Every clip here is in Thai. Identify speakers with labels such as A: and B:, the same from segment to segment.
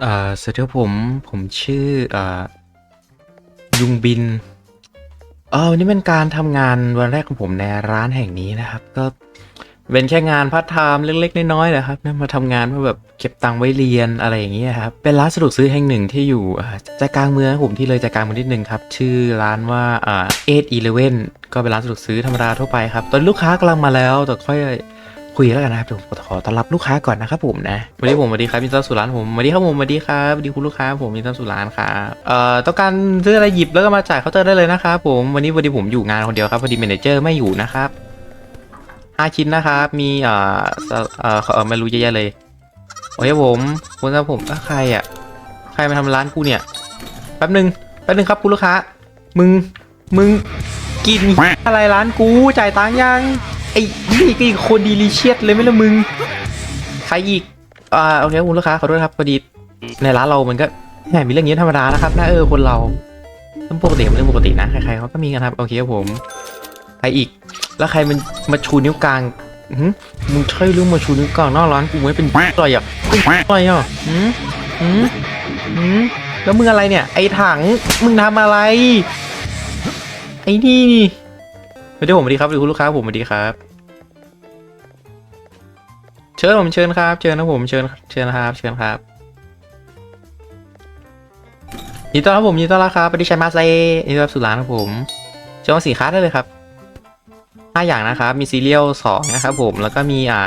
A: เอ่อสวัสดีครับผม ผมชื่อเอ่อยุงบิน เออวันนี้เป็นการทำงานวันแรกของผมในร้านแห่งนี้นะครับ ก็เป็นแค่งานพาร์ทไทม์เล็กๆน้อยๆนะครับนะมาทำงานเพื่อแบบเก็บตังค์ไว้เรียนอะไรอย่างเงี้ยครับ เป็นร้านสะดวกซื้อแห่งหนึ่งที่อยู่ใจกลางเมืองผมที่เลยใจกลางเมืองนิดนึงครับ ชื่อร้านว่าอ่าเอ็ดอีเลเว่นก็เป็นร้านสะดวกซื้อธรรมดาทั่วไปครับ ตอนลูกค้ากำลังมาแล้วแต่ค่อย คุยแล้วกันนะครับเดี๋ยวผมขอต้อนรับลูกค้าก่อนนะครับผมนะวันนี้ผมสวัสดีครับมินต้าสุรานผมสวัสดีครับผมสวัสดีครับสวัสดีคุณลูกค้าผมมินต้าสุรานครับเอ่อต้องการซื้ออะไรหยิบแล้วก็มาจ่ายเคาน์เตอร์ได้เลยนะครับผมวันนี้วันนี้ผมอยู่งานคนเดียวครับพอดีเมเนเจอร์ไม่อยู่นะครับห้าชิ้นนะครับมีเอ่อเอ่อเอ่อไม่รู้เยอะแยะเลยโอเคผมคุณครับผมใครอะใครมาทำร้านกูเนี่ยแป๊บหนึ่งแป๊บหนึ่งครับคุณลูกค้า มึงมึงกินอะไรร้านกูจ่ายตังค์ยัง ไอ้นี่ก็อีกคนดีลิเชียสเลยไหมล่ะมึง ใครอีก อ่าโอเคคุณลูกค้าขอโทษครับพอดีในร้านเรามันก็แหมมีเรื่องนี้ธรรมดานะครับนะเออคนเราเรื่องปกติมันเรื่องปกตินะใครๆเขาก็มีกันครับโอเคครับผมใครอีก แล้วใครมันมาชูนิ้วกลางมึงใช่เรื่องมาชูนิ้วกลางหน้าร้านกูไหมเป็นอะไรอะเป็นอะไรอะหืมหืมหืมแล้วมึงอะไรเนี่ย ไอ้ถังมึงทำอะไร ไอ้นี่นี่ สวัสดีผมสวัสดีครับสวัสดีคุณลูกค้าผมสวัสดีครับ เชิญผมเชิญครับ เชิญนะผมเชิญเชิญครับ เชิญครับยินดีต้อนรับผมยินดีต้อนรับครับปฏิชัยมาเซยินดีต้อนรับสู่ร้านครับผมเชิญมาสินค้าได้เลยครับห้าอย่างนะครับ มีซีเรียลสองนะครับผมแล้วก็มีอ่า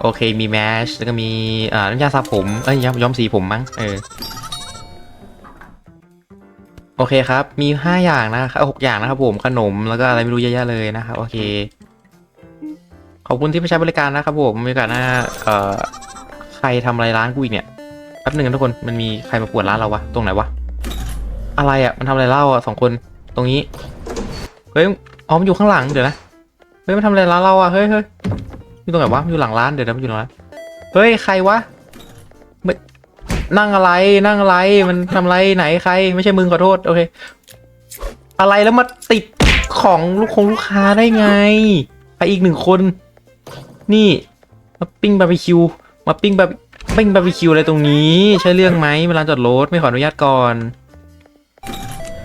A: โอเคมีแมชแล้วก็มีอ่าน้ำยาสระผมเอ้ยย้อมสีผมมั้งเออ โอเคครับ มีห้าอย่างนะครับหกอย่างนะครับผมขนมแล้วก็อะไรไม่รู้เยอะแยะเลยนะครับโอเค ขอบคุณที่มาใช้บริการนะครับผมมีโอกาสหน้าเอ่อใครทำอะไรร้านกูอีกเนี่ยแป๊บหนึ่งทุกคนมันมีใครมาปวดร้านเราวะตรงไหนวะอะไรอะมันทำอะไรเล่าอะสองคนตรงนี้เฮ้ยอ๋อมันอยู่ข้างหลังเดี๋ยวนะเฮ้ยมันทำอะไรร้านเราอะเฮ้ยเฮ้ยอยู่ตรงไหนวะมันอยู่หลังร้านเดี๋ยวนะมันอยู่หลังร้านเฮ้ยใครวะไม่ นั่งอะไรนั่งอะไรมันทำอะไรไหนใคร ไม่ใช่มึงขอโทษโอเค อะไรแล้วมาติดของลูกคงลูกค้าได้ไง ไปอีกหนึ่งคน นี่มาปิ้งบาร์บีคิวมาปิ้งแบาร์ปิ้งบาร์บีคิวอะไรตรงนี้ใช่เรื่องไหมเวลาจอดรถไม่ขออนุญาตก่อน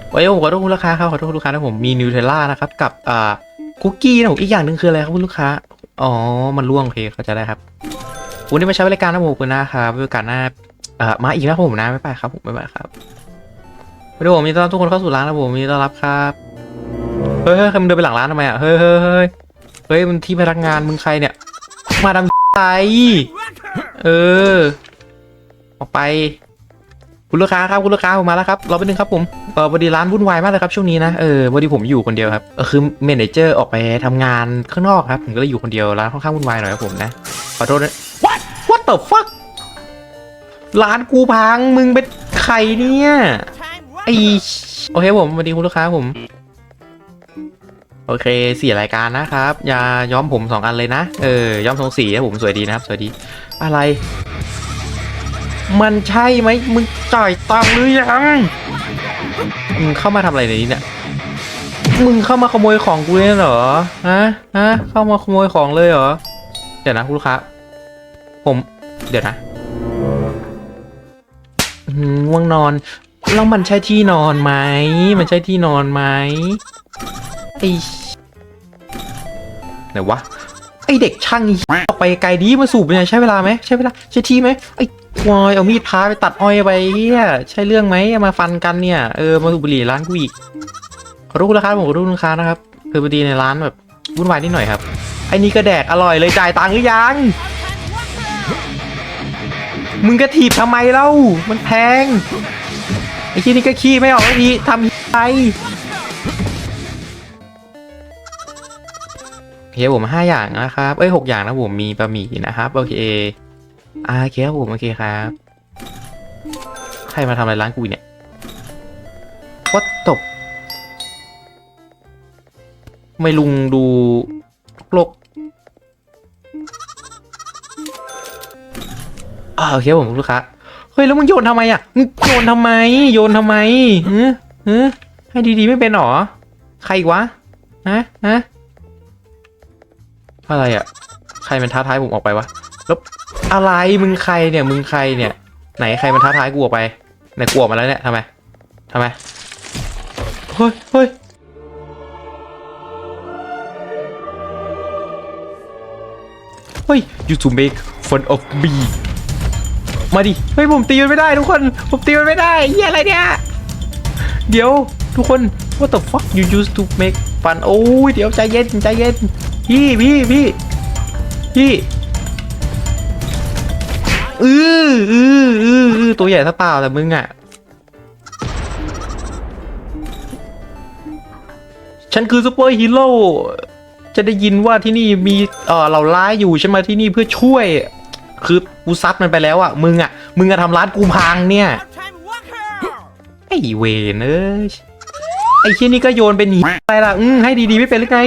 A: ไว้ผมขอโทษคุณลูกค้าครับขอโทษลูกค้านะผมมีนิวเทลล่านะครับกับอ่าคุกกี้นะผมอีกอย่างหนึ่งคืออะไรครับคุณลูกค้าอ๋อมันล่วงโอเคเข้าใจได้ครับวันนี้มาใช้บริการนะผมขอบคุณนะครับบริการหน้า อ่อมาอีกนะผมนะไม่ไปครับผมไม่ไปครับวันนี้ผมมีต้อนรับทุกคนเข้าสู่ร้านนะผมมีต้อนรับครับเฮ้ยเฮ้ยใครมันเดินไปหลังร้านทำไมอะเฮ้ยเฮ้ยเฮ้ยเฮ้ยมันที่พนักงานมึงใครเนี่ย มาดำไรเออออกไป คุณลูกค้าครับคุณลูกค้าผมมาแล้วครับรอแป๊บนึงครับผมเออพอดีร้านวุ่นวายมากเลยครับช่วงนี้นะเออพอดีผมอยู่คนเดียวครับเออคือเมเนเจอร์ออกไปทำงานข้างนอกครับผมก็เลยอยู่คนเดียวร้านค่อนข้างวุ่นวายหน่อยครับผมนะขอโทษนะ what what the fuck ร้านกูพังมึงเป็นใครเนี่ยไอโอเคผมสวัสดีคุณลูกค้าผม โอเคสี่รายการนะครับ อย่าย้อมผมสองอันเลยนะ เออ ย้อมทรงสีนะผมสวยดีนะครับ สวยดี อะไร มันใช่ไหมมึงจ่ายตังค์หรือยังมึงเข้ามาทำอะไรในนี้เนี่ยมึงเข้ามาขโมยของกูเลยเหรอฮะฮะเข้ามาขโมยของเลยเหรอเดี๋ยวนะคุณลูกค้าผม เดี๋ยวนะ ง่วงนอน แล้วมันใช่ที่นอนไหม มันใช่ที่นอนไหมไอไหนวะ ไอเด็กช่างอีออกไปไกลดีมาสูบเนี่ยใช้เวลาไหมใช้เวลาใช้ที่ไหมไอ้ควายเอามีดพาไปตัดอ้อยไปเฮียใช่เรื่องไหมเอามาฟันกันเนี่ยเออมาสูบบุหรี่ร้านกูอีกขอโทษราคาผมขอโทษลูกค้านะครับคือพอดีในร้านแบบวุ่นวายนิดหน่อยครับไอ้นี่ก็แดกอร่อยเลยจ่ายตังค์หรือยัง มึงกระถีบทำไมเล่า มันแพง ไอ้ที่นี่ก็ขี้ไม่ออกสักทีทำไมโอเคผมห้าอย่างนะครับ เอ้ยหกอย่างนะผมมีบะหมี่นะครับโอเคอ่าโอเคครับผมโอเคครับ ใครมาทำอะไรร้านกูเนี่ยวัดตบไม่ลุงดูโลก อ่าโอเคผมลูกค้าเฮ้ยแล้วมึงโยนทำไมอะมึงโยนทำไม โยนทำไมเฮึฮึให้ดีๆไม่เป็นหรอใครอีกวะฮะฮะอะไรอะ ใครมันท้าทายผมออกไปวะแล้วอะไรมึงใครเนี่ยมึงใครเนี่ย ไหนใครมันท้าทายกูออกไปไหนกูออกมาแล้วเนี่ยทำไมทำไมเฮ้ยเฮ้ยเฮ้ย you to make fun of me มาดิเฮ้ยผมตีมันไม่ได้ทุกคนผมตีมันไม่ได้เหี้ยอะไรเนี่ยเดี๋ยวทุกคน what the fuck you used to make fun โอ้ยเดี๋ยวใจเย็นใจเย็นพี่พี่พี่พี่อืออืออืออือตัวใหญ่ซะเปล่าแต่มึงอะฉันคือซูเปอร์ฮีโร่จะได้ยินว่าที่นี่มีเออเหล่าร้ายอยู่ฉันมาที่นี่เพื่อช่วย คือกูซัดมันไปแล้วอะมึงอะมึงอะทำร้านกูพังเนี่ยไอ้เวนเอ้ยไอ้เชี่ยนี่ก็โยนเป็นหนีอะไรล่ะอืมให้ดีๆไม่เป็นหรือไง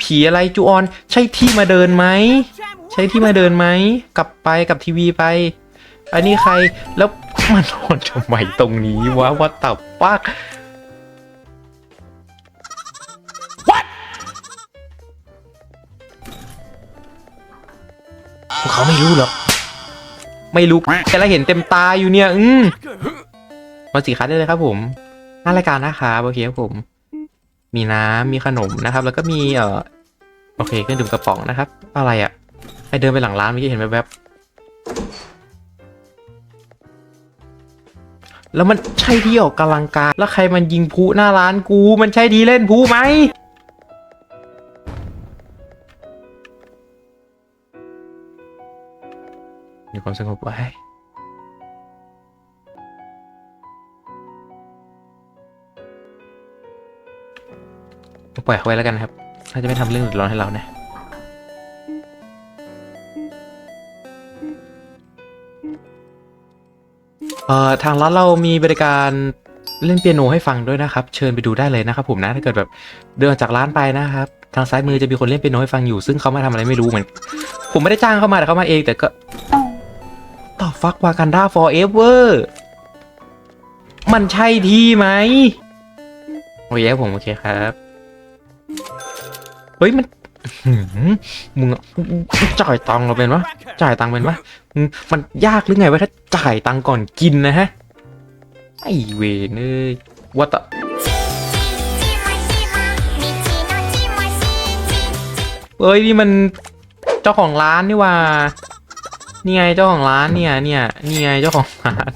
A: ผีอะไรจูออน ใช่ที่มาเดินไหมใช่ที่มาเดินไหมกลับไปกับทีวีไป อันนี้ใครแล้วมันนอนทำไมตรงนี้วะวัดตับปัก พวกเขาไม่รู้หรอก ไม่รู้แต่ละเห็นเต็มตาอยู่เนี่ย อืมมาสีคัดได้เลยครับ ผมน้ารายการนะครับโอเคครับผม มีน้ำมีขนมนะครับ แล้วก็มีเอ่อโอเคเครื่องดื่มกระป๋องนะครับ อะไรอะ่ะไอเดินไปหลังร้านเมื่อกี้เห็นแวบๆแล้วมันใช่ที่ออกกำลังกาย แล้วใครมันยิงพุหน้าร้านกู มันใช่ที่เล่นพุไหม มีความสงบไว้ปล่อยเขาไว้แล้วกันครับ ถ้าจะไม่ทำเรื่องเดือดร้อนให้เรานะเอ่อทางร้านเรามีบริการเล่นเปียโนให้ฟังด้วยนะครับ เชิญไปดูได้เลยนะครับผมนะ ถ้าเกิดแบบเดินออกจากร้านไปนะครับ ทางซ้ายมือจะมีคนเล่นเปียโนให้ฟังอยู่ ซึ่งเขามาทำอะไรไม่รู้เหมือน ผมไม่ได้จ้างเขามาแต่เขามาเอง แต่ก็ ฟักวากันดา forever มันใช่ที่ไหมโอเคผมโอเคครับ เฮ้ยมันมึงจ่ายตังค์เราเป็นวะจ่ายตังค์เป็นวะมันยากหรือไงวะถ้าจ่ายตังค์ก่อนกินนะฮะ ไอเวนเอ้ยว่าต่เอ้ยนี่มันเจ้าของร้านนี่ว่า นี่ไงเจ้าของร้านเนี่ยเนี่ยนี่ไงเจ้าของร้าน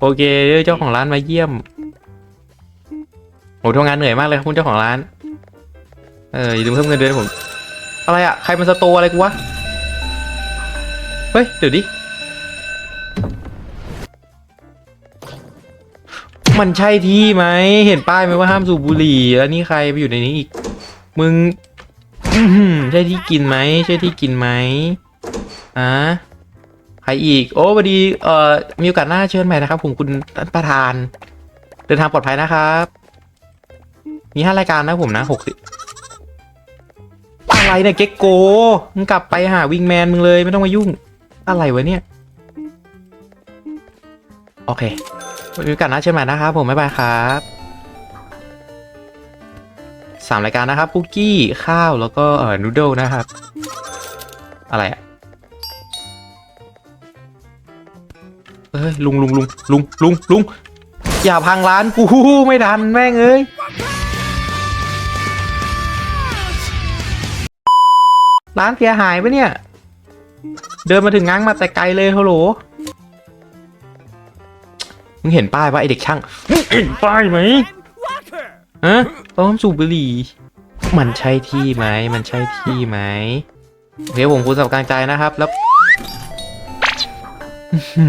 A: โอเคเจ้าของร้านมาเยี่ยมโหทำงานเหนื่อยมากเลยครับคุณเจ้าของร้าน เอออย่าลืมเพิ่มเงินเดือนผม อะไรอะใครมันสตร์อะไรกูวะ เฮ้ย เดี๋ยวดิ มันใช่ที่ไหม เห็นป้ายไหมว่าห้ามสูบบุหรี่ แล้วนี่ใครไปอยู่ในนี้อีก มึงใช่ที่กินไหม ใช่ที่กินไหม อะใครอีก โอ้พอดี เอ่อ มีโอกาสหน้าเชิญใหม่นะครับ ผมคุณท่านประธาน เดินทางปลอดภัยนะครับ มีห้ารายการนะผมนะหกสิอะไรเนี่ยเก็กโก มึงกลับไปหาวิงแมนมึงเลยไม่ต้องมายุ่ง อะไรวะเนี่ย โอเค มีโอกาสหนะเชิญใหม่นะครับ ผมบ๊ายบายครับสามรายการนะครับคุกกี้ ข้าวแล้วก็เอ่อนูโดนะครับ อะไรอะ เอ้ยลุงลุงลุงลุงลุงลุงอย่าพังร้านกูไม่ทันแม่งเอ้ยร้านเสียหายปะเนี่ย เดินมาถึงง้างมาแต่ไกลเลยฮัลโหลมึงเห็นป้ายปะไอเด็กช่างมึงเห็นป้ายไหม
B: Time walker!
A: ฮะต้อมสูบบุหรี่มันใช่ที่ไหมมันใช่ที่ไหมโอเคผมคุณสำกลางใจนะครับแล้วอื้อ หื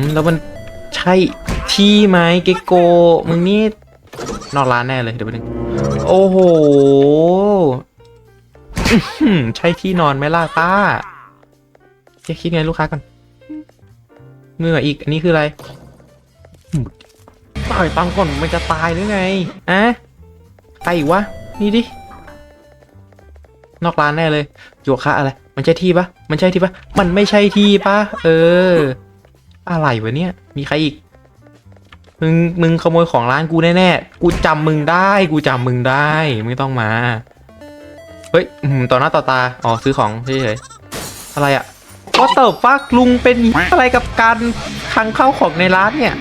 A: อแล้วมันใช่ที่ไหมเกโก มึงนี่นอกร้านแน่เลยเดี๋ยวไปนึงโอ้โหใช่ที่นอนไหมล่ะป้าจะคิดไงลูกค้าก่อนเหงื่ออีก อันนี้คืออะไรต่อยตังก่อนมันจะตายหรือไงอะใครอีกวะ นี่ดิ นอกร้านแน่เลยโยคะอะไร มันใช่ที่ปะมันใช่ที่ปะมันไม่ใช่ที่ปะเออ อะไรวะเนี่ย มีใครอีก มึงมึงขโมยของร้านกูแน่ๆกูจำมึงได้ กูจำมึงได้ไม่ต้องมา เฮ้ยต่อหน้าต่อตาอ๋อซื้อของเฉยๆอะไรอะว่าเติบฟักลุงเป็นอะไรกับการคังเข้าของในร้านเนี่ย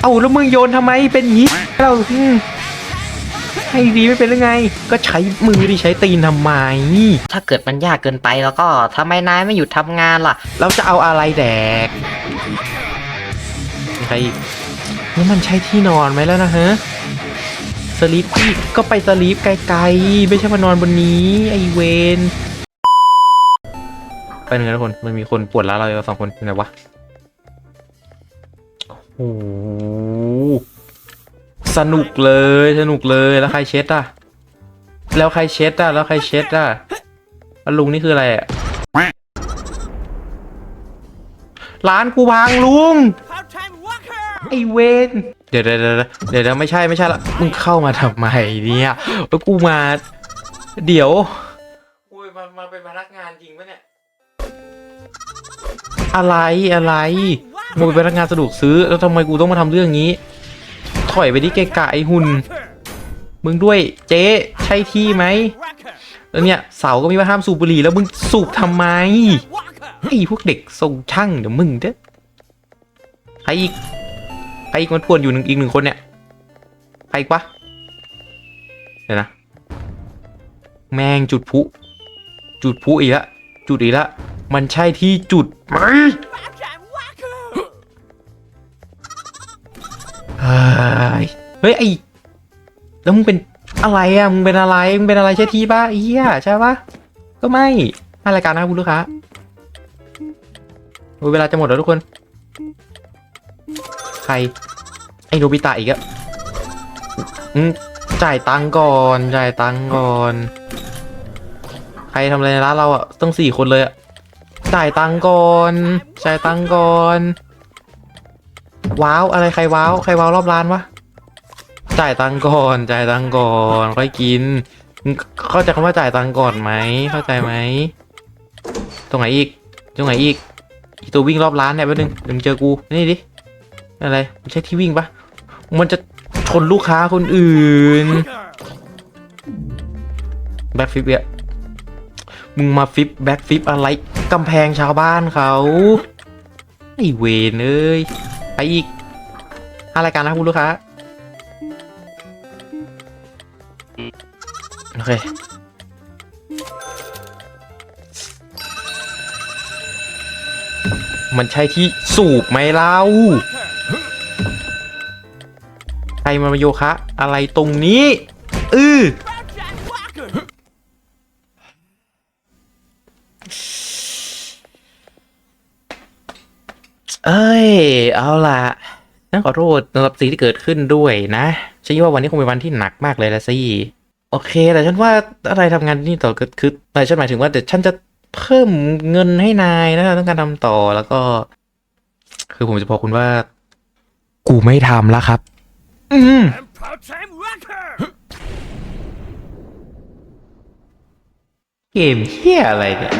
A: เอาแล้วมึงโยนทำไมเป็นยีเราอืม ให้ดีไม่เป็นหรือไง ก็ใช้มือดิใช้ตีนทำไม
C: ถ้าเกิดมันยากเกินไปแล้วก็ทำไมนายไม่หยุดทำงานล่ะ
A: เราจะเอาอะไรแดกมีใครอีกนี่มันใช่ที่นอนไหมแล้วนะฮะสลีปอีกก็ไปสลีปไกลๆ ไม่ใช่มานอนบนนี้ ไอเวนไปหนึ่งนะทุกคน มันมีคนปวดร้านเราอยู่สองคนอยู่ไหนวะ โอ้โห สนุกเลยสนุกเลยแล้วใครเช็ดอะ แล้วใครเช็ดอะ แล้วใครเช็ดอะแล้วลุงนี่คืออะไรอะร้านกูพังลุง
B: Part-time worker.
A: ไอเวนเดี๋ยวเดี๋ยวเดี๋ยวเดี๋ยวเดี๋ยวไม่ใช่ไม่ใช่ละมึงเข้ามาทำไมเนี่ยแล้วกูมา เดี๋ยวอุ้ยมามาเป็นพนักงานจริงปะเนี่ยอะไรอะไรมึงเป็นพนักงานสะดวกซื้อ แล้วทำไมกูต้องมาทำเรื่องนี้ ถอยไปดิเกะกะไอหุ่นมึงด้วยเจ๊ใช่ที่ไหมแล้วเนี่ยเสาก็มีว่าห้ามสูบบุหรี่แล้วมึงสูบทำไมไอ้พวกเด็กทรงช่างเดี๋ยวมึงเด้อใครอีกใครอีกมันป่วนอยู่หนึ่งอีกหนึ่งคนเนี่ยใครอีกวะเดี๋ยวนะแมงจุดพุจุดพุอีกละจุดอีกละมันใช่ที่จุดไหม เฮ้ยเฮ้ยไอแล้วมึงเป็นอะไรอะมึงเป็นอะไรมึงเป็นอะไรใช่ที่ปะไอ้เหี้ยใช่ปะก็ไม่อะไรการนะคุณลูกค้าเวลาจะหมดแล้วทุกคน ใคร ไอ้โนบิตะอีกอะจ่ายตังก่อนจ่ายตังก่อน ใครทำอะไรในร้านเราอะต้องสี่คนเลยอะจ่ายตังก่อนจ่ายตังก่อน ว้าวอะไรใครว้าวใครว้าวรอบร้านวะจ่ายตังก่อนจ่ายตังก่อนค่อยกิน เข้าใจคำว่าจ่ายตังก่อนไหมเข้าใจไหมตรงไหนอีกตรงไหนอีกอีตัววิ่งรอบร้านเนี่ยแป๊บนึงเดี๋ยวมึงเจอกูนี่ดิอะไรไม่ใช่ที่วิ่งปะมันจะชนลูกค้าคนอื่นแบ็คฟิปเนี่ยมึงมาฟิปแบ็คฟิปอะไรกำแพงชาวบ้านเขาไอเวนเอ้ย ไปอีกอะไรายการนะคุณลูกค้า โอเคมันใช่ที่สูบไหมเล่าใครมาโยคะ อะไรตรงนี้ อือ
B: Part-time worker.
A: เอ้ย เอาล่ะนั่นขอโทษสำหรับสิ่งที่เกิดขึ้นด้วยนะฉันคิดว่าวันนี้คงเป็นวันที่หนักมากเลยละสิโอเค แต่ฉันว่าอะไรทำงานที่นี่ต่อก็คือแต่ฉันหมายถึงว่าเดี๋ยวฉันจะเพิ่มเงินให้นายนะต้องการทำต่อแล้วก็ คือผมจะบอกคุณว่า กูไม่ทำแล้วครับ อืม
B: And part-time worker.
A: เกมเฮียอะไรเนี่ย